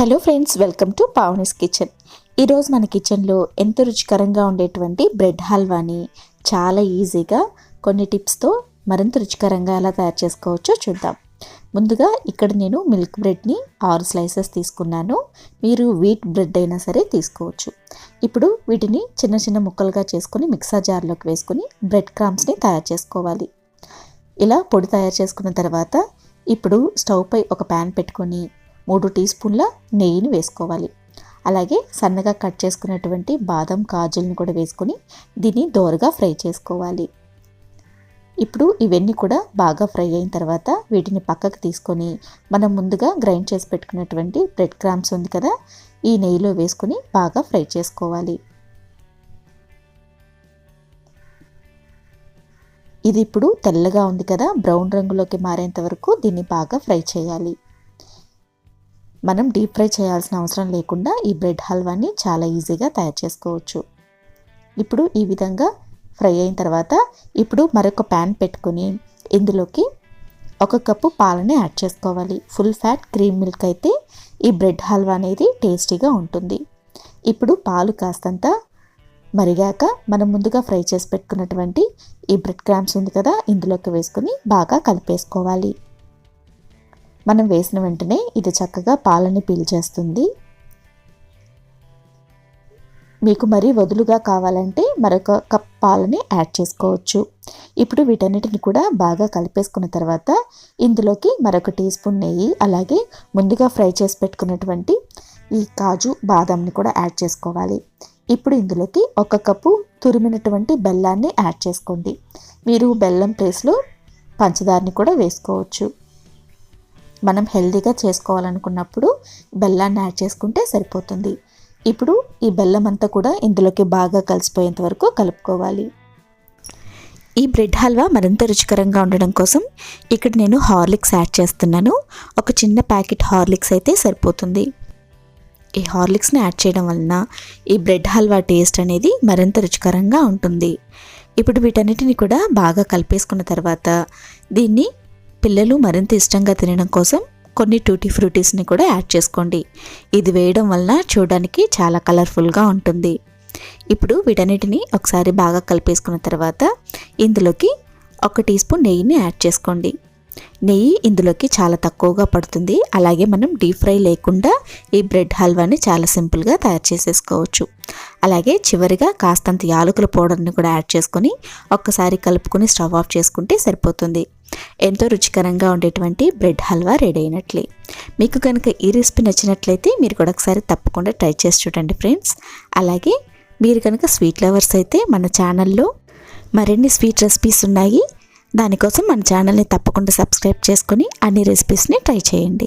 Hello friends welcome to Pavani's kitchen. ఈరోజు మన కిచెన్లో ఎంతో రుచికరంగా ఉండేటువంటి బ్రెడ్ హల్వాని చాలా ఈజీగా కొన్ని టిప్స్తో మరింత రుచికరంగా ఎలా తయారు చేసుకోవచ్చో చూద్దాం. ముందుగా ఇక్కడ నేను మిల్క్ బ్రెడ్ని ఆరు స్లైసెస్ తీసుకున్నాను. మీరు వీట్ బ్రెడ్ అయినా సరే తీసుకోవచ్చు. ఇప్పుడు వీటిని చిన్న చిన్న ముక్కలుగా చేసుకొని మిక్సర్ జార్లోకి వేసుకుని బ్రెడ్ క్రామ్స్ని తయారు చేసుకోవాలి. ఇలా పొడి తయారు చేసుకున్న తర్వాత ఇప్పుడు స్టవ్ పై ఒక ప్యాన్ పెట్టుకొని మూడు టీ స్పూన్ల నెయ్యిని వేసుకోవాలి. అలాగే సన్నగా కట్ చేసుకున్నటువంటి బాదం కాజులను కూడా వేసుకొని దీన్ని దోరగా ఫ్రై చేసుకోవాలి. ఇప్పుడు ఇవన్నీ కూడా బాగా ఫ్రై అయిన తర్వాత వీటిని పక్కకు తీసుకొని మనం ముందుగా గ్రైండ్ చేసి పెట్టుకున్నటువంటి బ్రెడ్ క్రామ్స్ ఉంది కదా ఈ నెయ్యిలో వేసుకొని బాగా ఫ్రై చేసుకోవాలి. ఇది ఇప్పుడు తెల్లగా ఉంది కదా బ్రౌన్ రంగులోకి మారేంత వరకు దీన్ని బాగా ఫ్రై చేయాలి. మనం డీప్ ఫ్రై చేయాల్సిన అవసరం లేకుండా ఈ బ్రెడ్ హల్వాని చాలా ఈజీగా తయారు చేసుకోవచ్చు. ఇప్పుడు ఈ విధంగా ఫ్రై అయిన తర్వాత ఇప్పుడు మరొక ప్యాన్ పెట్టుకొని ఇందులోకి ఒక కప్పు పాలని యాడ్ చేసుకోవాలి. ఫుల్ ఫ్యాట్ క్రీమ్ మిల్క్ అయితే ఈ బ్రెడ్ హల్వా అనేది టేస్టీగా ఉంటుంది. ఇప్పుడు పాలు కాస్తంత మరిగాక మనం ముందుగా ఫ్రై చేసి పెట్టుకున్నటువంటి ఈ బ్రెడ్ క్రామ్స్ ఉంది కదా ఇందులోకి వేసుకొని బాగా కలిపేసుకోవాలి. మనం వేసిన వెంటనే ఇది చక్కగా పాలని పీల్చేస్తుంది. మీకు మరీ వదులుగా కావాలంటే మరొక కప్ పాలని యాడ్ చేసుకోవచ్చు. ఇప్పుడు వీటన్నిటిని కూడా బాగా కలిపేసుకున్న తర్వాత ఇందులోకి మరొక టీ స్పూన్ నెయ్యి అలాగే ముందుగా ఫ్రై చేసి పెట్టుకున్నటువంటి ఈ కాజు బాదంని కూడా యాడ్ చేసుకోవాలి. ఇప్పుడు ఇందులోకి ఒక కప్పు తురిమినటువంటి బెల్లాన్ని యాడ్ చేసుకోండి. మీరు బెల్లం ప్లేస్లో పంచదారని కూడా వేసుకోవచ్చు. మనం హెల్తీగా చేసుకోవాలనుకున్నప్పుడు బెల్లాన్ని యాడ్ చేసుకుంటే సరిపోతుంది. ఇప్పుడు ఈ బెల్లం అంతా కూడా ఇందులోకి బాగా కలిసిపోయేంత వరకు కలుపుకోవాలి. ఈ బ్రెడ్ హల్వా మరింత రుచికరంగా ఉండడం కోసం ఇక్కడ నేను హార్లిక్స్ యాడ్ చేస్తున్నాను. ఒక చిన్న ప్యాకెట్ హార్లిక్స్ అయితే సరిపోతుంది. ఈ హార్లిక్స్ని యాడ్ చేయడం వలన ఈ బ్రెడ్ హల్వా టేస్ట్ అనేది మరింత రుచికరంగా ఉంటుంది. ఇప్పుడు వీటన్నిటిని కూడా బాగా కలిపేసుకున్న తర్వాత దీన్ని పిల్లలు మరింత ఇష్టంగా తినడం కోసం కొన్ని టూటీ ఫ్రూటీస్ని కూడా యాడ్ చేసుకోండి. ఇది వేయడం వలన చూడడానికి చాలా కలర్ఫుల్గా ఉంటుంది. ఇప్పుడు వీటన్నిటిని ఒకసారి బాగా కలిపేసుకున్న తర్వాత ఇందులోకి ఒక టీ స్పూన్ నెయ్యిని యాడ్ చేసుకోండి. నెయ్యి ఇందులోకి చాలా తక్కువగా పడుతుంది. అలాగే మనం డీప్ ఫ్రై లేకుండా ఈ బ్రెడ్ హల్వాని చాలా సింపుల్గా తయారు చేసేసుకోవచ్చు. అలాగే చివరిగా కాస్తంత యాలకుల పౌడర్ని కూడా యాడ్ చేసుకొని ఒక్కసారి కలుపుకొని స్టవ్ ఆఫ్ చేసుకుంటే సరిపోతుంది. ఎంతో రుచికరంగా ఉండేటువంటి బ్రెడ్ హల్వా రెడీ అయినట్లే. మీకు కనుక ఈ రెసిపీ నచ్చినట్లయితే మీరు కూడా ఒకసారి తప్పకుండా ట్రై చేసి చూడండి ఫ్రెండ్స్. అలాగే మీరు కనుక స్వీట్ లవర్స్ అయితే మన ఛానల్లో మరిన్ని స్వీట్ రెసిపీస్ ఉన్నాయి. దానికోసం మన ఛానల్ని తప్పకుండా సబ్స్క్రైబ్ చేసుకొని అన్ని రెసిపీస్ని ట్రై చేయండి.